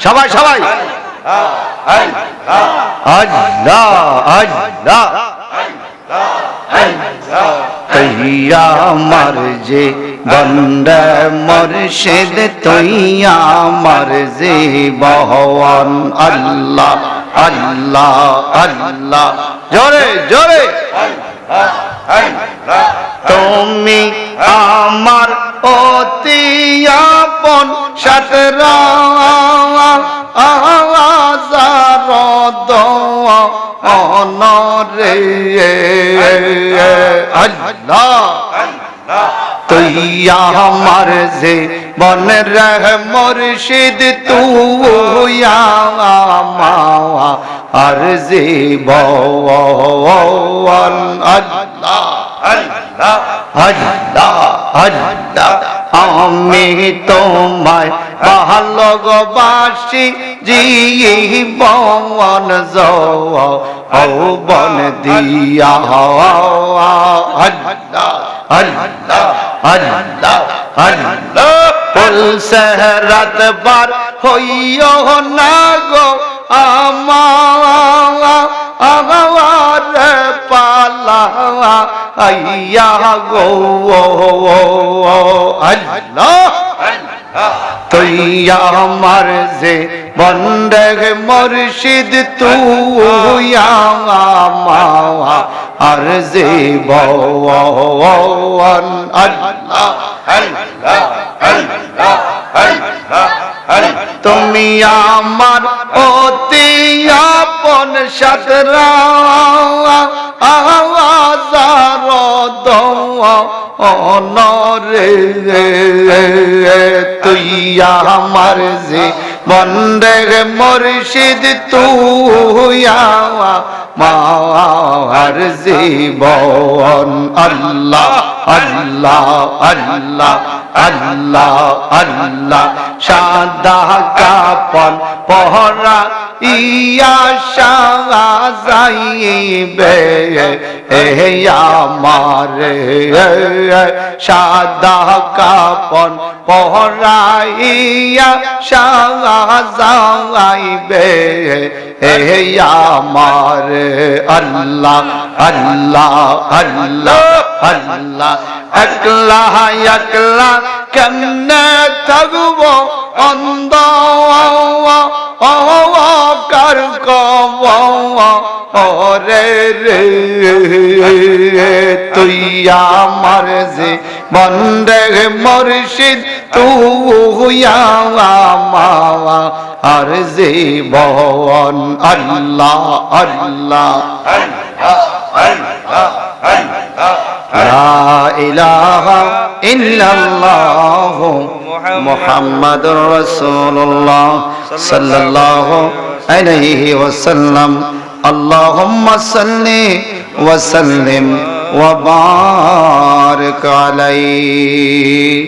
সবাই সবাই তৈয়া মার যে বন্দ মর্শেদ তৈয়া মার যে বহওয়ান আল্লাহ আল্লাহ আল্লাহ জোরে জোরে তুমি আমার সাতরা আজার অনরে। আল্লাহ তুই আমার যে বন রহ মুর্শিদ তুই আর যে বল আল্লাহ আল্লাহ আল্লাহ। আমি তোমায় ভালোবাসি জীবন যৌবন দিয়া। আল্লাহ আল্লাহ আল্লাহ। আল্লাহ পুল সেহরাত বার হইও না গো আমার। আইয়া গো, আল্লাহ। তুই আমার যে বন্ডে মুর্শিদ, তুই আর যে বন। আল্লাহ তুমি আমার অতি আপন সাতরা অনরে তুই আমার যে বন্দে মুর্শিদ, তুই মার জীবন আল্লাহ আল্লাহ আল্লাহ আল্লাহ আল্লাহ, সাদা কাপন পহরা ইয়া যাইবে হে আমার সাদা কাপন পহরা ইয়া যাইবে হে আমার আল্লাহ আল্লাহ আল্লাহ আল্লাহ, একলা একলা কব ওরে রে তুই আমার যে বন্দে মুর্শিদ তুই মাওয়া আর যে বন আল্লাহ। আল্লাহ إله إلا الله محمد رسول الله صلى الله عليه وسلم. اللهم صل وسلم وبارك عليه.